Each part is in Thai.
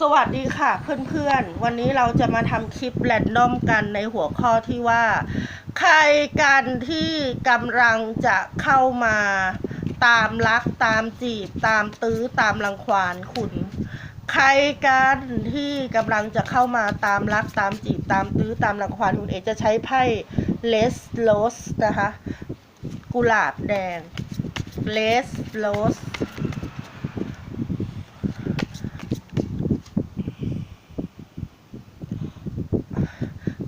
สวัสดีค่ะเพื่อนๆ วันนี้เราจะมาทำคลิปแรนดอมกันในหัวข้อที่ว่า ใครกันที่กำลังจะเข้ามาตามรักตามจีบ ตามตื้อตามรังควานคุณ ใครกันที่กำลังจะเข้ามาตามรักตามจีบ ตามตื้อตามรังควานคุณเอจะใช้ไพ่เลสโลสนะคะ กุหลาบแดงเลสโลส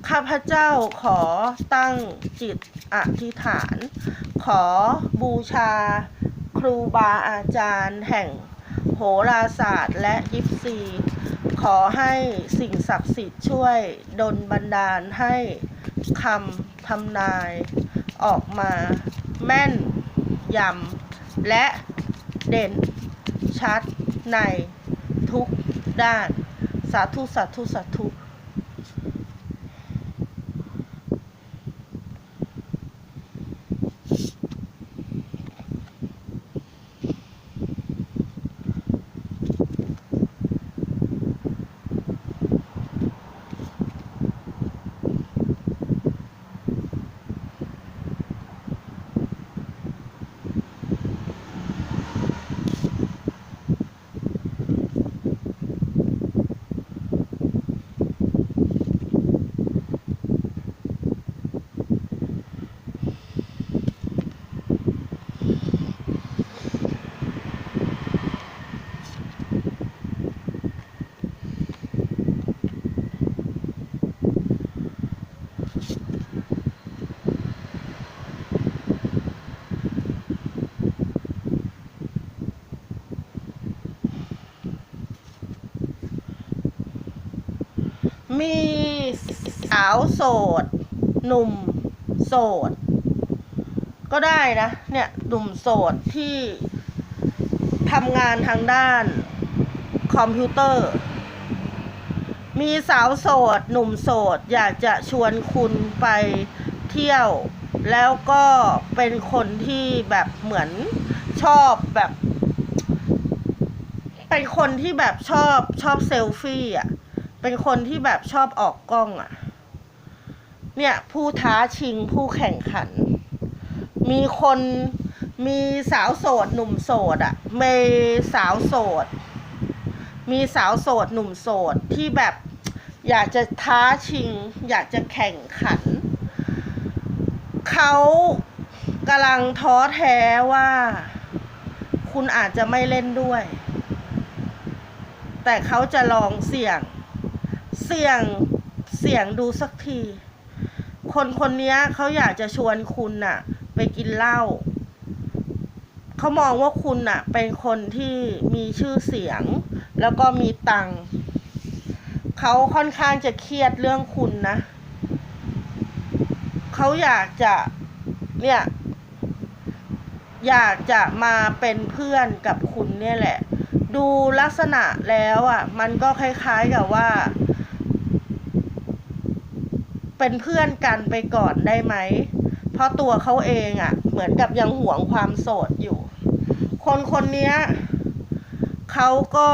ข้าพเจ้าขอตั้งจิตอธิษฐาน ขอบูชาครูบาอาจารย์แห่งโหราศาสตร์และยิปซี ขอให้สิ่งศักดิ์สิทธิ์ช่วยดลบันดาลให้คำทำนายออกมาแม่นยำและเด่นชัดในทุกด้าน สาธุสาธุสาธุ มีสาวโสด หนุ่มโสด ก็ได้นะ เนี่ยหนุ่มโสดที่ทำงานทางด้านคอมพิวเตอร์ มีสาวโสด หนุ่มโสด อยากจะชวนคุณไปเที่ยว แล้วก็เป็นคนที่แบบเหมือนชอบแบบ เป็นคนที่แบบชอบชอบเซลฟี่อะ เป็นคนที่แบบชอบออกกล้องอะ เนี่ยผู้ท้าชิงผู้แข่งขัน มีคนมีสาวโสดหนุ่มโสดอะ่ะมีสาวโสด มีสาวโสดหนุ่มโสดที่แบบอยากจะท้าชิง อยากจะแข่งขัน เขากำลังท้อแท้ว่า คุณอาจจะไม่เล่นด้วย แต่เขาจะลองเสี่ยง เสี่ยง เสี่ยงดูสักที คนคนนี้เขาอยากจะชวนคุณน่ะ ไปกินเหล้าเขามองว่าคุณน่ะ เป็นคนที่มีชื่อเสียง แล้วก็มีตังค์เขาค่อนข้างจะเครียดเรื่องคุณนะเขาอยากจะเนี่ยอยากจะมาเป็นเพื่อนกับคุณเนี่ยแหละ ดูลักษณะแล้วอะ มันก็คล้ายๆกับว่า เป็นเพื่อนกันไปก่อนได้ไหม เพราะตัวเขาเองอะ เหมือนกับยังหวงความโสดอยู่ คนคนนี้เขาก็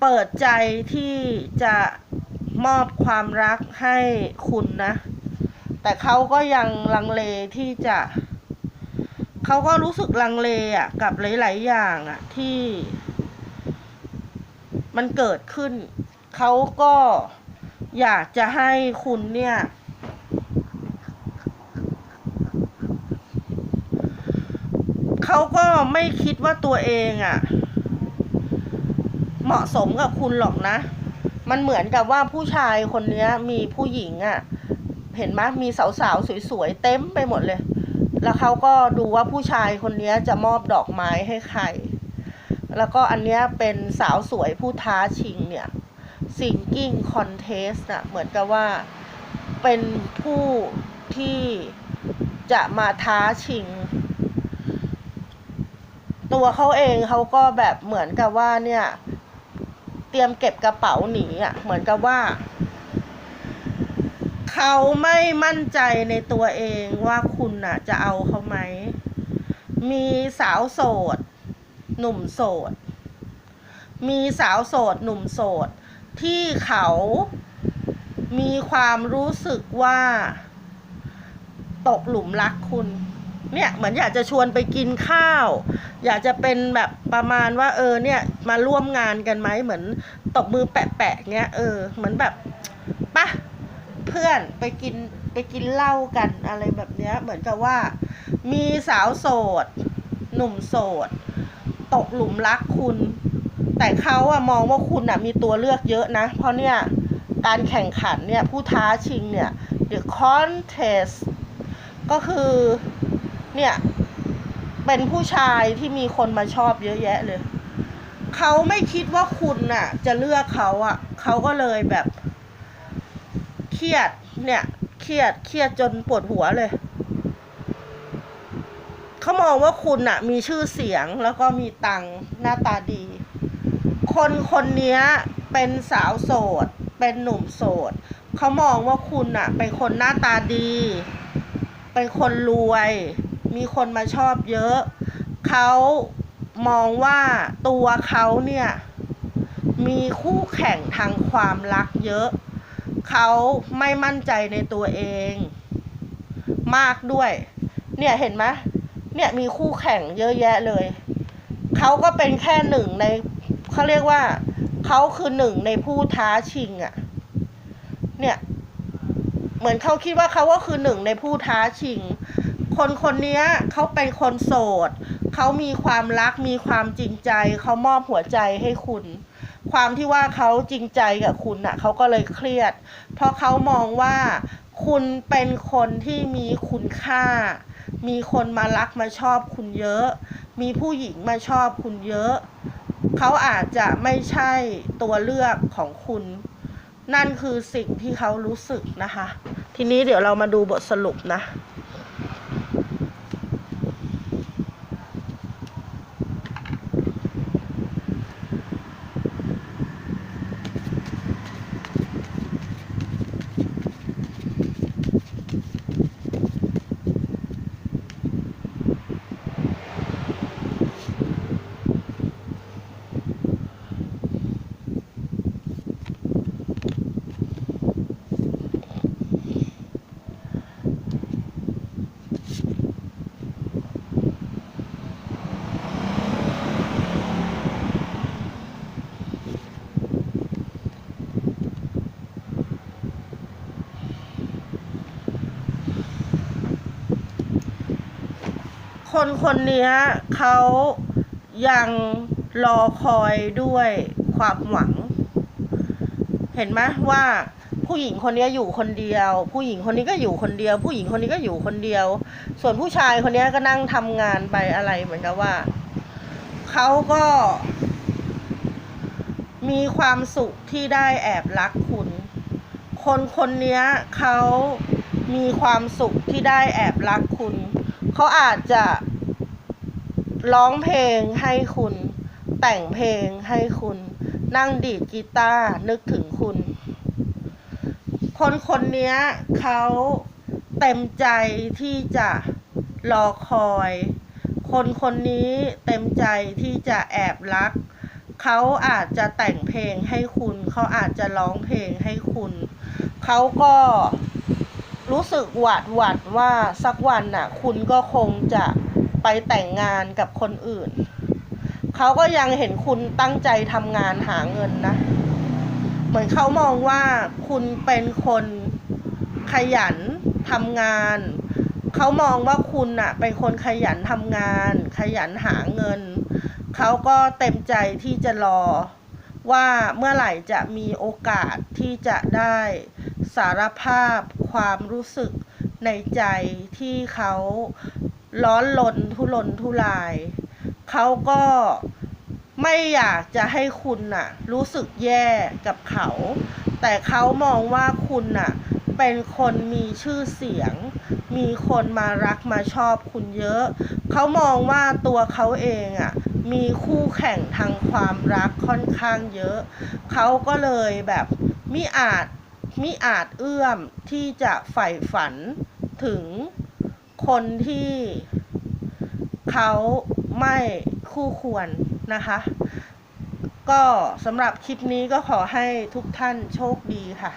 เปิดใจที่จะมอบความรักให้คุณนะ แต่เขาก็ยังลังเลที่จะ เขาก็รู้สึกลังเลอะ กับหลาย ๆ อย่างอะ ที่ มันเกิดขึ้น เขาก็ อยากจะให้คุณเนี่ย เขาก็ไม่คิดว่าตัวเองอะ่ะ เหมาะสมกับคุณหรอกนะ มันเหมือนกับว่าผู้ชายคนเนี้ยมีผู้หญิงอะ่ะ เห็นไหมมีสาวๆ สวยๆ เต็มไปหมดเลย แล้วเขาก็ดูว่าผู้ชายคนเนี้ยจะมอบดอกไม้ให้ใคร แล้วก็อันเนี้ยเป็นสาวสวยผู้ท้าชิงเนี่ย ซิงกิ้งคอนเทสน่ะเหมือนกับว่าเป็นผู้ที่จะมาท้าชิง ตัวเขาเองเขาก็แบบเหมือนกับว่าเนี่ย เตรียมเก็บกระเป๋าหนีอะ เหมือนกับว่าเขาไม่มั่นใจในตัวเองว่าคุณน่ะ จะเอาเขาไหม มีสาวโสด หนุ่มโสด มีสาวโสด หนุ่มโสด ที่เขามีความรู้สึกว่า ตกหลุมรักคุณ เนี่ยเหมือนอยากจะชวนไปกินข้าว อยากจะเป็นแบบประมาณว่าเออเนี่ยมาร่วมงานกันไหมเหมือนตบมือแปะๆเงี้ยเออเหมือนแบบปะเพื่อนไปกินไปกินเหล้ากันอะไรแบบเนี้ยเหมือนกับว่า มีสาวโสด หนุ่มโสด ตกหลุมรักคุณ แต่เขาอะมองว่าคุณอะมีตัวเลือกเยอะนะ เพราะเนี่ย การแข่งขันเนี่ย ผู้ท้าชิงเนี่ย the contest ก็คือ เนี่ย เป็นผู้ชายที่มีคนมาชอบเยอะแยะเลย เขาไม่คิดว่าคุณน่ะ จะเลือกเขาอะเขาก็เลยแบบ เครียด เนี่ย เครียด เครียดจนปวดหัวเลย เขามองว่าคุณน่ะ มีชื่อเสียงแล้วก็มีตังค์หน้าตาดี คนคนนี้เป็นสาวโสด เป็นหนุ่มโสด เขามองว่าคุณน่ะเป็นคนหน้าตาดี เป็นคนรวย มีคนมาชอบเยอะ เขามองว่าตัวเขาเนี่ย มีคู่แข่งทางความรักเยอะ เขาไม่มั่นใจในตัวเอง มากด้วย เนี่ยเห็นไหมเนี่ยมีคู่แข่งเยอะแยะเลย เขาก็เป็นแค่หนึ่งใน เขาเรียกว่าเขาคือหนึ่งในผู้ท้าชิงอะ่ะ เนี่ย เหมือนเขาคิดว่าเขาก็คือหนึ่งในผู้ท้าชิง คนคนนี้เขาเป็นคนโสดเขามีความรักมีความจริงใจเขามอบหัวใจให้คุณ ความที่ว่าเขาจริงใจกับคุณน่ะเขาก็เลยเครียด เพราะเขามองว่าคุณเป็นคนที่มีคุณค่า มีคนมารักมาชอบคุณเยอะ มีผู้หญิงมาชอบคุณเยอะ เขาอาจจะไม่ใช่ตัวเลือกของคุณ นั่นคือสิ่งที่เขารู้สึกนะคะ ทีนี้เดี๋ยวเรามาดูบทสรุปนะ คนคนนี้เขายังรอคอยด้วยความหวัง เห็นไหมว่าผู้หญิงคนนี้อยู่คนเดียว ผู้หญิงคนนี้ก็อยู่คนเดียว ผู้หญิงคนนี้ก็อยู่คนเดียว ส่วนผู้ชายคนนี้ก็นั่งทำงานไปอะไรเหมือนกับว่าเขาก็ มีความสุขที่ได้แอบรักคุณ คนคนนี้เขามีความสุขที่ได้แอบรักคุณ เขาอาจจะ ร้องเพลงให้คุณ แต่งเพลงให้คุณ นั่งดีดกีตาร์นึกถึงคุณ คนคนนี้เขาเต็มใจที่จะรอคอย คนคนนี้เต็มใจที่จะแอบรัก เขาอาจจะแต่งเพลงให้คุณ เขาอาจจะร้องเพลงให้คุณ เขาก็รู้สึกหวาดหวั่นว่าสักวันน่ะ คุณก็คงจะ ไปแต่งงานกับคนอื่น เขาก็ยังเห็นคุณตั้งใจทำงานหาเงินนะ เหมือนเขามองว่าคุณเป็นคนขยันทำงาน เขามองว่าคุณน่ะเป็นคนขยันทำงาน ขยันหาเงิน เขาก็เต็มใจที่จะรอว่าเมื่อไหร่จะมีโอกาสที่จะได้สารภาพความรู้สึกในใจที่เขา ร้อนลนทุรนทุราย เขาก็ไม่อยากจะให้คุณน่ะ รู้สึกแย่กับเขา แต่เขามองว่าคุณน่ะ เป็นคนมีชื่อเสียง มีคนมารักมาชอบคุณเยอะ เขามองว่าตัวเขาเองอะ มีคู่แข่งทางความรักค่อนข้างเยอะ เขาก็เลยแบบมิอาจมิอาจเอื้อมที่จะใฝ่ฝันถึง คนที่เขาไม่คู่ควรนะคะ ก็สำหรับคลิปนี้ก็ขอให้ทุกท่านโชคดีค่ะ